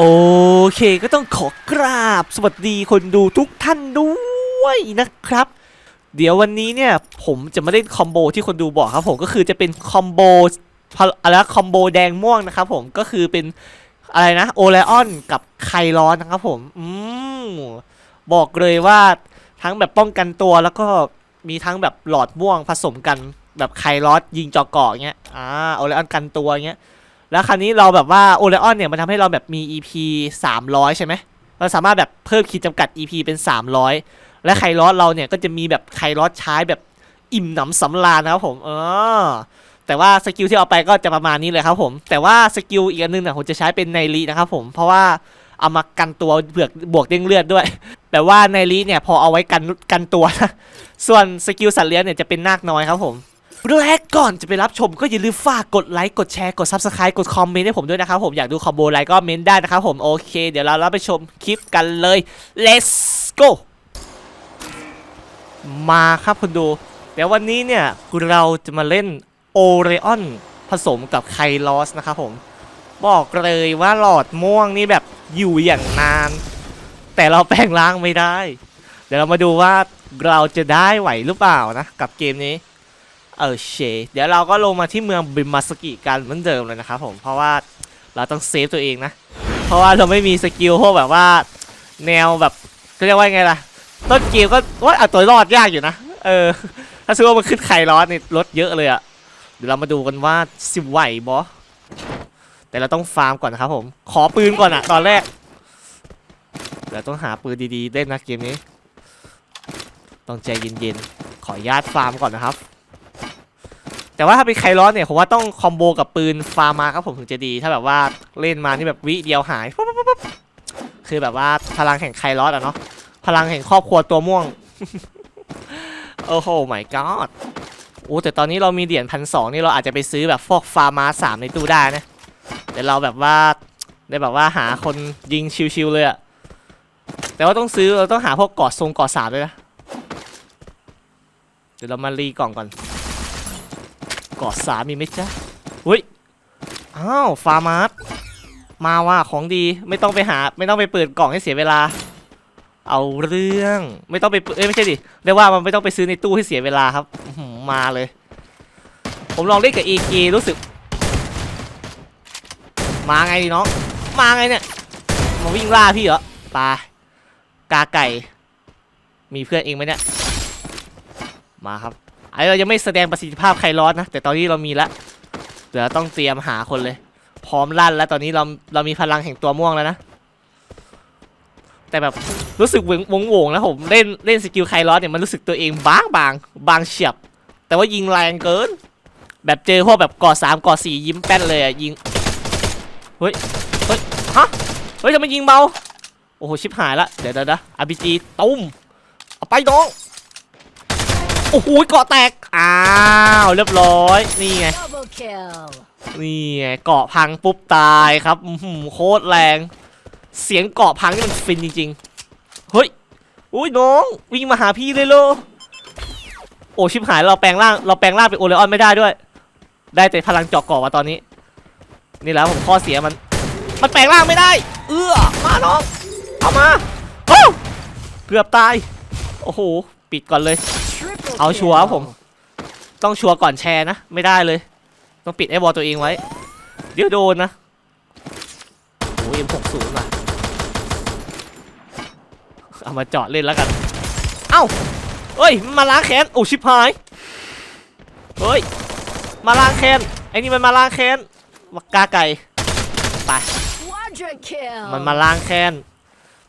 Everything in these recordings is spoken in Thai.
โอเคก็ต้องขอกราบสวัสดีคนดูทุกท่านด้วยนะครับ เดี๋ยววันนี้เนี่ยผมจะมาเล่นคอมโบที่คนดูบอกครับผมก็คือจะเป็นคอมโบอะไรคอมโบแดงม่วงนะครับผมก็คือเป็นอะไรนะโอเลออนกับไคร้อนนะครับผมอืมบอกเลยว่าทั้งแบบป้องกันตัวแล้วก็มีทั้งแบบหลอดม่วงผสมกันแบบไคร้อนยิงจอเกาะเงี้ยอ่าโอเลออนกันตัวเงี้ย แล้วคราวนี้เราแบบว่าโอเลออนเนี่ยมันทำให้เราแบบมี EP 300 ใช่ไหมเราสามารถแบบเพิ่มขีดจำกัด EP เป็น 300 และไคลอสเราเนี่ยก็จะมีแบบไคลอสใช้แบบอิ่มหนำสำราญนะครับผมเออแต่ว่าสกิลที่เอาไปก็จะประมาณนี้เลยครับผม แต่ว่าสกิลอีกอันนึงเนี่ยผมจะใช้เป็นไนรีนะครับผมเพราะว่าเอามากันตัวเบือกบวกเด้งเลือดด้วยแต่ว่าไนรีเนี่ยพอเอาไว้กันกันตัวนะส่วนสกิลสัตว์เลี้ยงเนี่ยจะเป็นนาคน้อยครับผม แรกก่อนจะไปรับชมก็อย่าลืมฝากกดไลค์กดแชร์กด Subscribe กดคอมเมนต์ให้ผมด้วยนะครับผมอยากดูคอมโบอะไรก็เมนต์ได้นะครับผมโอเค เดี๋ยวเราเราไปชมคลิปกันเลย let's go มาครับคุณดูแต่วันนี้เนี่ยเราจะมาเล่นโอเรออนผสมกับไคลอสนะครับผม บอกเลยว่าหลอดม่วงนี่แบบอยู่อย่างนาน แต่เราแปลงร่างไม่ได้ เดี๋ยวเรามาดูว่าเราจะได้ไหวหรือเปล่านะ กับเกมนี้ เออเชเดี๋ยวเราก็ลงมาที่เมืองบิมาสกิกันเหมือนเดิมเลยนะครับผมเพราะว่าเราต้องเซฟตัวเองนะเพราะว่าเราไม่มีสกิลพวกแบบว่าแนวแบบเขาเรียกว่าไงล่ะต้นเกมก็ว่าเอาตัวรอดยากอยู่นะเออถ้าซื้อว่ามันขึ้นไข่ร้อนนี่ลดเยอะเลยอะเดี๋ยวเรามาดูกันว่าสิไหวบอแต่เราต้องฟาร์มก่อนนะครับผมขอปืนก่อนอะตอนแรกเดี๋ยวต้องหาปืนดีๆเล่นนะเกมนี้ ต้องใจเย็นๆขออนุญาตฟาร์มก่อนนะครับ แต่ว่าถ้าเป็นไคลอสเนี่ยผมว่าต้องคอมโบกับปืนฟาร์มาครับผมถึงจะดี ถ้าแบบว่าเล่นมานี่แบบวิเดียวหายปุ๊บปุ๊บปุ๊บคือแบบว่าพลังแห่งไคลอสอะเนาะพลังแห่งครอบครัวตัวม่วง โอ้โห my god โอ้แต่ตอนนี้เรามีเหรียญพันสองนี่เราอาจจะไปซื้อแบบพวกฟาร์มาสามในตู้ได้นะเดี๋ยวเราแบบว่าได้แบบว่าหาคนยิงชิวๆเลยอะแต่ว่าต้องซื้อเราต้องหาพวกกอดทรงกอดสามด้วยนะ เดี๋ยวเรามารีกล่องก่อน กาะสามีไหมจ๊ะเฮ้ยอ้าวฟาร์มาร์มาว่าของดีไม่ต้องไปหา ไม่ต้องไปเปิดกล่องให้เสียเวลา เอาเรื่องไม่ต้องไปเอ้ยไม่ใช่ดิเรียกว่ามันไม่ต้องไปซื้อในตู้ให้เสียเวลาครับมาเลย ผมลองเล่นกับ AK รู้สึก มาไงดิน้องมาไงเนี่ยมาวิ่งล่าพี่เหรอไปกาไก่ มีเพื่อนเองไหมเนี่ยมาครับ ไอ้เรายังไม่แสดงประสิทธิภาพใครร้อนนะ แต่ตอนนี้เรามีละเดี๋ยวต้องเตรียมหาคนเลย พร้อมลั่นแล้วตอนนี้เราเรามีพลังแห่งตัวม่วงแล้วนะ แต่แบบรู้สึกวงวงวงแล้วผมเล่นเล่นสกิลไคร้อนเนี่ยมันรู้สึกตัวเองบางบางบางเฉียบ แต่ว่ายิงแรงเกิน แบบเจอพวกแบบก่อสามก่อสี่ยิ้มแป้นเลยอะยิงเฮ้ยเฮ้ยฮะเฮ้ยทำไมยิงเบาโอ้โหชิบหายละเดี๋ยวเดี๋ยวนะอาร์พีจีตุ้มเอาไปน้อง โอ้โหเกาะแตก อ้าว เรียบร้อย นี่ไง นี่ไง เกาะพังปุ๊บตายครับโคตรแรง เสียงเกาะพังนี่มันฟินจริงๆ เฮ้ย อุ้ยน้อง วิ่งมาหาพี่เลยโลโอ้ชิบหายเราแปลงร่างเราแปลงร่างเป็นโอเลออนไม่ได้ด้วย ได้แต่พลังเจาะเกาะมาตอนนี้ นี่แล้วผมข้อเสียมัน มันแปลงร่างไม่ได้ เอื้อมาน้องเอามาเกือบตาย โอ้โห ปิดก่อนเลย เอาชัวร์ครับผม kill. ต้องชัวร์ก่อนแชร์นะ ไม่ได้เลย ต้องปิดไอ้บอลตัวเองไว้ เดี๋ยวโดนนะโอ้ย M60 ว่ะเอามาเจาะเล่นแล้วกัน เอ้าเฮ้ยมันมาล้างแค้น โอ้ชิบหายเฮ้ย มาล้างแค้น ไอ้นี่มันมาล้างแค้นมากาไก่ ไป Quadra kill. มันมาล้างแค้น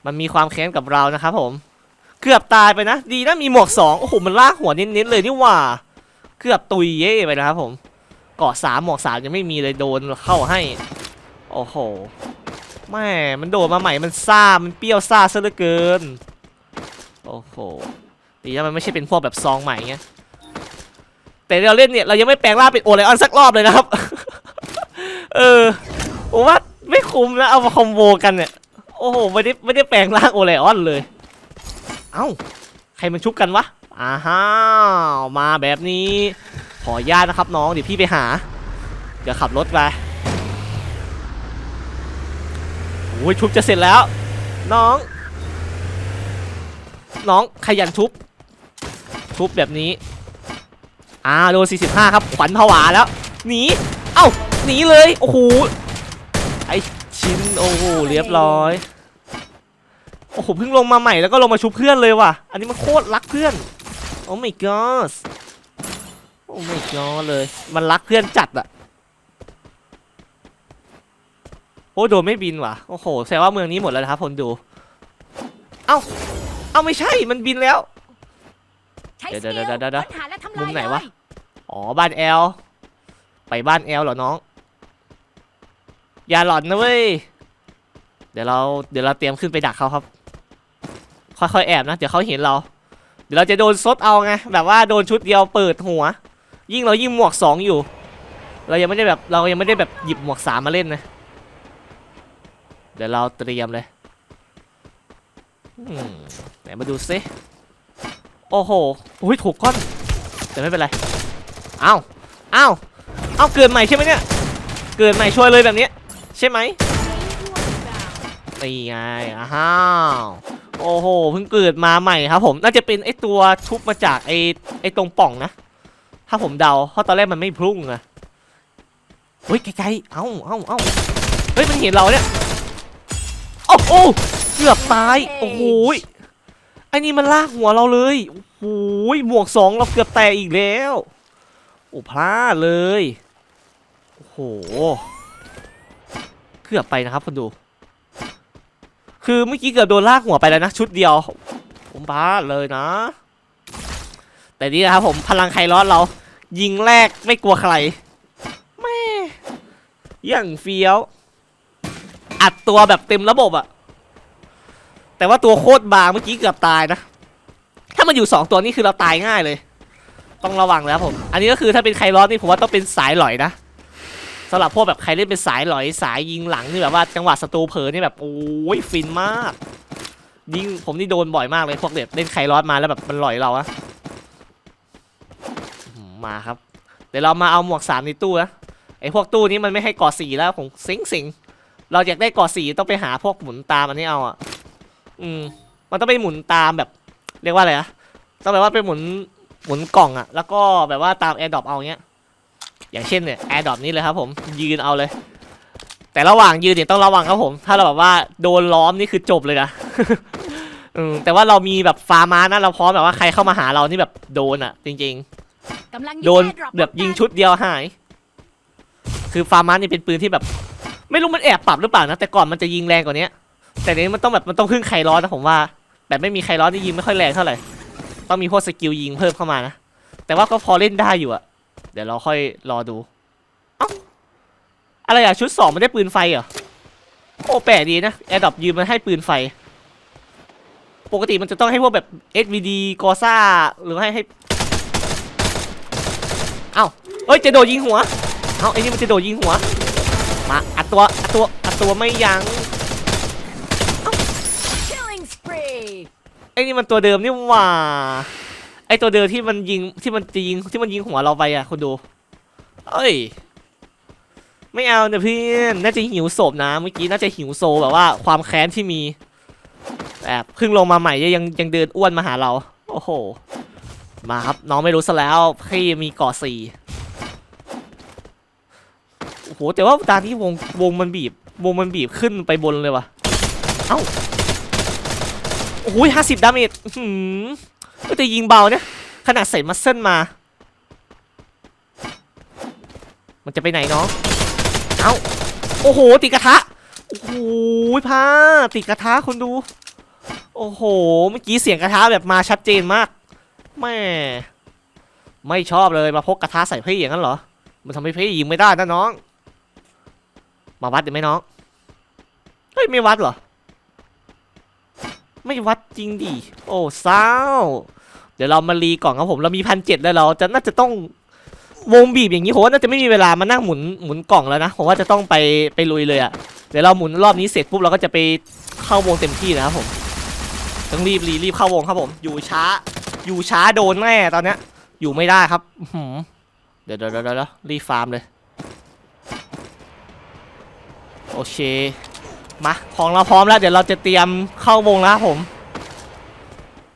มันมีความแค้นกับเรานะครับผม เกือบตายไปนะ ดีนะมีหมวกสองโอ้โหมันลากหัวเน้นๆเลยนี่หว่า เกือบตุยเย่ไปนะครับผมเกาะสามหมวกสามยังไม่มีเลยโดนเข้าให้ โอ้โหแม่มันโดดมาใหม่มันซ่ามันเปรี้ยวซ่าซะเหลือเกิน โอ้โหดีนะมันไม่ใช่เป็นพวกแบบซองใหม่เงี้ยแต่เราเล่นเนี่ยเรายังไม่แปลงร่างเป็นโอไลออนสักรอบเลยนะครับ เออผมว่าไม่คุ้มนะเอามาคอมโบกันเนี่ย โอ้โหไม่ได้ไม่ได้แปลงร่างโอไลออนเลย อ้าใครมันชุบกันวะอ้าวมาแบบนี้ขออญาตนะครับน้องเดี๋ยวพี่ไปหา เดี๋ยวขับรถไปโอ้โอ้ยชุบจะเสร็จแล้ว น้อง น้องขยันชุบ ชุบแบบนี้อ่าโดน45 ครับ ขวัญผวาแล้ว หนี เอ้า หนีเลย โอ้โห ไอชิ้น โอ้โห เรียบร้อย โอ้โหเพิ่งลงมาใหม่แล้วก็ลงมาชุบเพื่อนเลยว่ะ อันนี้มันโคตรรักเพื่อน โอ้ my god โอ้ my god เลย มันรักเพื่อนจัดอะโอ้โดนไม่บินว่ะ โอ้โหแสดงว่าเมืองนี้หมดแล้วนะครับคนดู เอ้า เอ้าไม่ใช่ มันบินแล้ว ใช้เดี๋สยวกิลเดี๋ยวเดี๋ยวเดี๋ยว ค้นหาและทำลายมุมไหนวะ เลยอ๋อบ้านแอล ไปบ้านแอลเหรอน้อง อย่าหลอนนะเว้ย เดี๋ยวเราเดี๋ยวเราเตรียมขึ้นไปดักเขาครับ ค่อยๆแอบนะ เดี๋ยวเขาเห็นเรา เดี๋ยวเราจะโดนซดเอาไง แบบว่าโดนชุดเดียวเปิดหัว ยิ่งเรายิ่งหมวกสองอยู่ เรายังไม่ได้แบบเรายังไม่ได้แบบหยิบหมวกสามมาเล่นนะ เดี๋ยวเราเตรียมเลยอืมไหนมาดูซิ โอ้โหอุ้ยถูกก้อน แต่ไม่เป็นไร เอ้า เอ้า เอ้าเกิดใหม่ใช่ไหมเนี่ย เกิดใหม่ช่วยเลยแบบนี้ ใช่ไหมนี่ไงอ้าว โอ้โหเพิ่งเกิดมาใหม่ครับผมน่าจะเป็นไอตัวชุบมาจากไอไอตรงป่องนะ ถ้าผมเดาเพราะตอนแรกมันไม่พุ่งอะเฮ้ยไกลๆเอ้าเอ้าเอ้าเฮ้ยมันเห็นเราเนี่ยโอ้โหเกือบตายโอ้โหยไอ้นี่มันลากหัวเราเลยโอ้โหยหมวกสองเราเกือบแตกอีกแล้วโอ้พลาดเลยโอ้โหเกือบไปนะครับคนดู คือเมื่อกี้เกือบโดนลากหัวไปแล้วนะชุดเดียว ผมพลาเลยนะ แต่นี่นะครับผมพลังไคลอสเรา ยิงแรกไม่กลัวใครแม่อย่างเฟี้ยว อัดตัวแบบเต็มระบบอะแต่ว่าตัวโคตรบางเมื่อกี้เกือบตายนะ ถ้ามันอยู่สองตัวนี่คือเราตายง่ายเลย ต้องระวังแล้วผม อันนี้ก็คือถ้าเป็นไคลอสนี่ผมว่าต้องเป็นสายหลอยนะ สำหรับพวกแบบใครเล่นเป็นสายหลอยสายยิงหลังนี่แบบว่าจังหวะศัตรูเผลอนี่แบบโอ้ยฟินมากยิงผมนี่โดนบ่อยมากเลยพวกเด็ดเล่นไคลอสมาแล้วแบบมันหลอยเราอะมาครับ เดี๋ยวเรามาเอาหมวกสามในตู้นะไอพวกตู้นี้มันไม่ให้ก่อสีแล้วผมสิงสิงเราอยากได้ก่อสีต้องไปหาพวกหมุนตามอันนี้เอาอะอืม มันต้องไปหมุนตามแบบ เรียกว่าอะไรอะต้องแบบว่าไปหมุนหมุนกล่องอะแล้วก็แบบว่าตามแอร์ดรอปเอาเงี้ย อย่างเช่นเนี่ยแอร์ดรอปนี้เลยครับผมยืนเอาเลย แต่ระหว่างยืนเนี่ยต้องระวังครับผม ถ้าเราแบบว่าโดนล้อมนี่คือจบเลยนะอืมแต่ว่าเรามีแบบฟาร์มานะเราพร้อมแบบว่าใครเข้ามาหาเรานี่แบบโดนอะจริงกำลังๆโดนแอร์ดรอปแบบยิงชุดเดียวหาย คือฟาร์มานี่เป็นปืนที่แบบ ไม่รู้มันแอบปรับหรือเปล่านะแต่ก่อนมันจะยิงแรงกว่านี้แต่เดี๋ยวนี้มันต้องแบบมันต้องพึ่งไคร้อนนะผมว่า แบบไม่มีไคร้อนนี่ยิงไม่ค่อยแรงเท่าไหร่ต้องมีพวกสกิลยิงเพิ่มเข้ามานะแต่ว่าก็พอเล่นได้อยู่อะ เดี๋ยวเราค่อยรอดูเอ้าอะไรอะชุดสองมันได้ปืนไฟเหรอ โอ้แปลกดีนะแอร์ดอปยืมมันให้ปืนไฟ ปกติมันจะต้องให้พวกแบบ SVD กอซ่าหรือให้ให้เอ้าเอ้ยจะโดดยิงหัว เอ้าไอ้นี่มันจะโดดยิงหัว มาอัดตัวอัดตัวอัดตัวไม่ยัง้ง Killing spree ไอ้นี่มันตัวเดิมนี่หว่า ไอตัวเดิมที่มันยิงที่มันจะยิงที่มันยิงหัวเราไปอะคุณดูเอ้ย ไม่เอาเนะเพื่อนน่าจะหิวโศพนะเมื่อกี้น่าจะหิวโซแบบว่า ความแค้นที่มีแบบเพิ่งลงมาใหม่ยังยังเดินอ้วนมาหาเรา โอ้โห มาครับน้องไม่รู้ซะแล้วพี่มีกาะสี่โอ้โหแต่ว่าตอนที่วงวงมันบีบ วงมันบีบขึ้นไปบนเลยว่ะเอ้าโอ้โหห้าสิบดาเมจหืม ก็จะยิงเบาเนี่ยขนาดใส่มัสเซิลมา มันจะไปไหนเนาะเอ้าโอ้โหติดกระทะโอ้โหพาติดกระทะคุณดู โอ้โหเมื่อกี้เสียงกระทะแบบมาชัดเจนมากแม่ไม่ชอบเลยมาพกกระทะใส่พี่อย่างนั้นเหรอ มันทำให้พี่ยิงไม่ได้นะน้อง มาวัดดีไหมน้อง เฮ้ยไม่วัดเหรอ ไม่วัดจริงดิ โอ้เศร้า เดี๋ยวเรามารีก่อนครับผมเรามีพันเจ็ดแล้วเราจะน่าจะต้องวงบีบอย่างนี้ผมว่าน่าจะไม่มีเวลามานั่งหมุนหมุนกล่องแล้วนะผมว่าจะต้องไปไปลุยเลยอะ่ะเดี๋ยวเราหมุนรอบนี้เสร็จปุ๊บเราก็จะไปเข้าวงเต็มที่นะครับผมต้องรีบรีรีบเข้าวงครับผม อยู่ช้า อยู่ช้าโดนแน่ตอนเนี้ย อยู่ไม่ได้ครับหือเดี๋ยวเดี๋ยวเดี๋ยวเดี๋ยวรีฟาร์มเลย โอเค มาของเราพร้อมแล้วเดี๋ยวเราจะเตรียมเข้าวงแล้วผม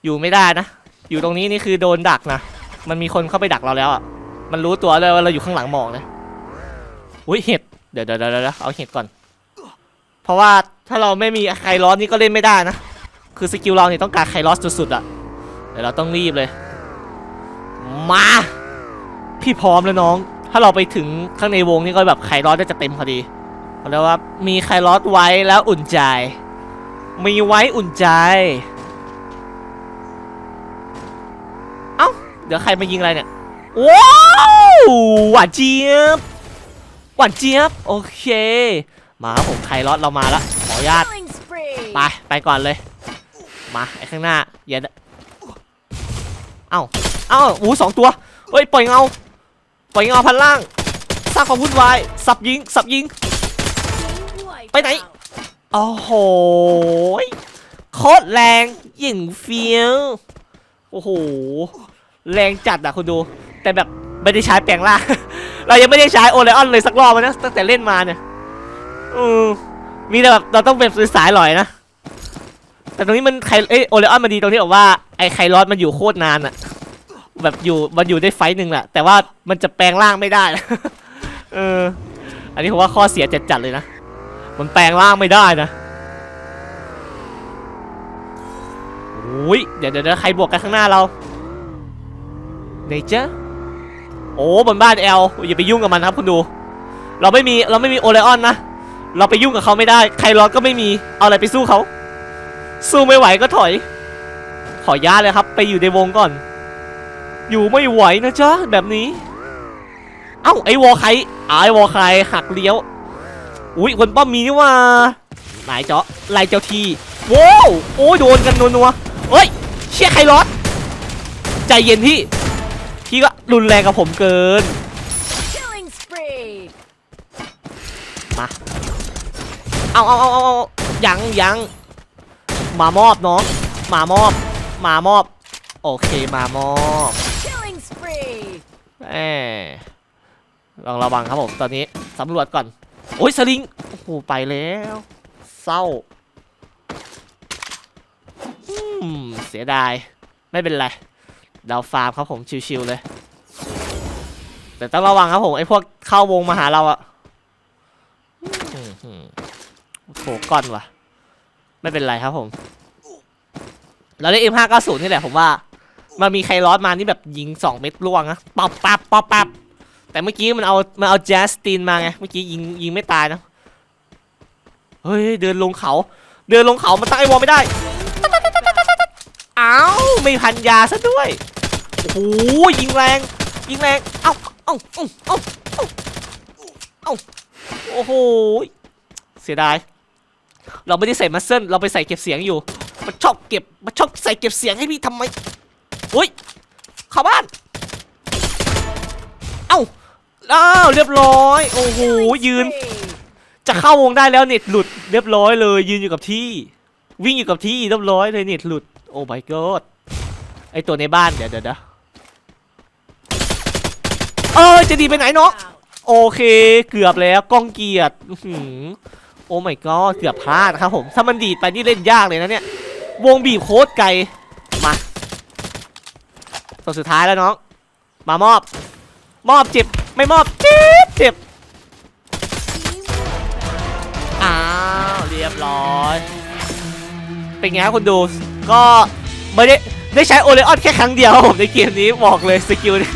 อยู่ไม่ได้นะ อยู่ตรงนี้นี่คือโดนดักนะ มันมีคนเข้าไปดักเราแล้วอะ มันรู้ตัวเลยว่าเราอยู่ข้างหลังหมอกนะอุ้ยเห็ดเดี๋ยวเดี๋ยวเดี๋ยวเดี๋ยวเอาเห็ดก่อน เพราะว่าถ้าเราไม่มีไคลอสนี่ก็เล่นไม่ได้นะ คือสกิลเราเนี่ยต้องการไคลอสสุดๆอะ เดี๋ยวเราต้องรีบเลย มา พี่พร้อมแล้วน้อง ถ้าเราไปถึงข้างในวงนี่ก็แบบไคลอสจะเต็มพอดี เขาเรียกว่ามีไคลอสไว้แล้วอุ่นใจ มีไว้อุ่นใจ เอ้า เดี๋ยวใครมายิงอะไรเนี่ย ว้าวหวานเจี๊ยบหวานเจี๊ยบ โอเค มาครับผมไคลอสเรามาล้วขออนุญาต ไป ไปก่อนเลย มาไอ้ข้างหน้าอย่าเดเอ้า เอ้าอู้สองตัวเฮ้ย ปล่อยเงา ปล่อยเงาพันล่าง สร้างความวุ่นวาย สับยิง สับยิง ไปไหน โอ้โหยโคตรแรงยิงเฟี้ยวโอ้โห แรงจัดอะคุณดู แต่แบบไม่ได้ใช้แปลงล่าง เรายังไม่ได้ใช้โอเลออนเลยสักรอบนะตั้งแต่เล่นมาเนี่ยอืมมีแต่แบบเราต้องเป็นสายๆหน่อยนะ แต่ตรงนี้มันไคเอยโอเลออนมันดีตรงที่แบบว่าไอ้ไคลอสมันอยู่โคตรนานอะแบบอยู่มันอยู่ได้ไฟหนึ่งแหละแต่ว่ามันจะแปลงร่างไม่ได้ เออ อันนี้ผมว่าข้อเสียจัดๆเลยนะ มันแปลงร่างไม่ได้นะโอ้ยเดี๋ยวเดี๋ยวใครบวกกันข้างหน้าเราไหนจ๊ะโอ้บนบ้านแอลอย่าไปยุ่งกับมันครับคุณดู เราไม่มีเราไม่มีโอเลออนนะ เราไปยุ่งกับเขาไม่ได้ ใครรอดก็ไม่มีเอาอะไรไปสู้เขา สู้ไม่ไหวก็ถอย ขอย้าเลยครับ ไปอยู่ในวงก่อน อยู่ไม่ไหวนะจ๊ะแบบนี้ เอ้าไอ้วอลใคไอ้วอลใคหักเลี้ยว อุ้ยคนป้อมมีนี่ว่าไหนเจาะไล่เจ้าทีโว้วโอ้ยโดนกันนัวๆเฮ้ยเชี่ยใครรอดใจเย็นพี่พี่ก็รุนแรงกับผมเกิน Killing spree. มาเอาเอาเอาเอาเอายังยังมามอบน้องมามอบ มามอบ โอเคมามอบ Killing spree. แอลองระวังครับผมตอนนี้สำรวจก่อน โอ้ยสลิง โอ้โห ไปแล้ว เศร้าอืมเสียดาย ไม่เป็นไร เราฟาร์มครับผมชิวๆเลย แต่ต้องระวังครับผมไอ้พวกเข้าวงมาหาเราอะโถก้อนว่ะ ไม่เป็นไรครับผม เราได้ M590 นี่แหละผมว่า มันมีใครร้อนมานี่แบบยิง2เม็ดล่วงนะปับปับปับปับ แต่เมื่อกี้มันเอามันเอาแจสตินมาไง เมื่อกี้ยิงยิงไม่ตายนะ เฮ้ยเดินลงเขา เดินลงเขามันตั้งไอวอลไม่ได้ อ้าวไม่พันยาซะด้วย โอ้โหยิงแรง ยิงแรง เอ้าเอ้าเอ้าเอ้าเอ้าโอ้โห เสียดาย เราไม่ได้ใส่มัสเซิลเราไปใส่เก็บเสียงอยู่ มันชอบเก็บ มันชอบใส่เก็บเสียงให้พี่ทำไมอุ้ยเข้าบ้าน อ้าวเรียบร้อย โอ้โหยืน Spree. จะเข้าวงได้แล้วเน็ตหลุดเรียบร้อยเลย ยืนอยู่กับที่ วิ่งอยู่กับที่เรียบร้อยเลยเน็ตหลุด โอ้ my god ไอตัวในบ้านเดี๋ยวเดี๋ยวเดี๋ยวเออจะดีไปไหนเนาะ Out. โอเคเกือบแล้วกล้องเกียรติอื้อหือโอ้ my god เกือบพลาดนะครับผม ถ้ามันดีดไปนี่เล่นยากเลยนะเนี่ย วงบีบโคตรไกลมาตัวสุดท้ายแล้วน้อง มามอบ มอบเจ็บ ไม่มอบเจ็บเจ็บอ้าวเรียบร้อยเป็นไงครับคุณดูก็ไม่ได้ได้ใช้โอเลออนแค่ครั้งเดียวครับผมในเกมนี้บอกเลยสกิลนี้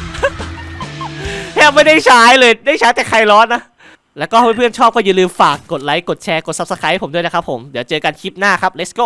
แทบไม่ได้ใช้เลยได้ใช้แต่ไคลอสนะแล้วก็เพื่อนๆชอบก็อย่าลืมฝากกดไลค์กดแชร์กด Subscribe ให้ผมด้วยนะครับผม เดี๋ยวเจอกันคลิปหน้าครับ let's go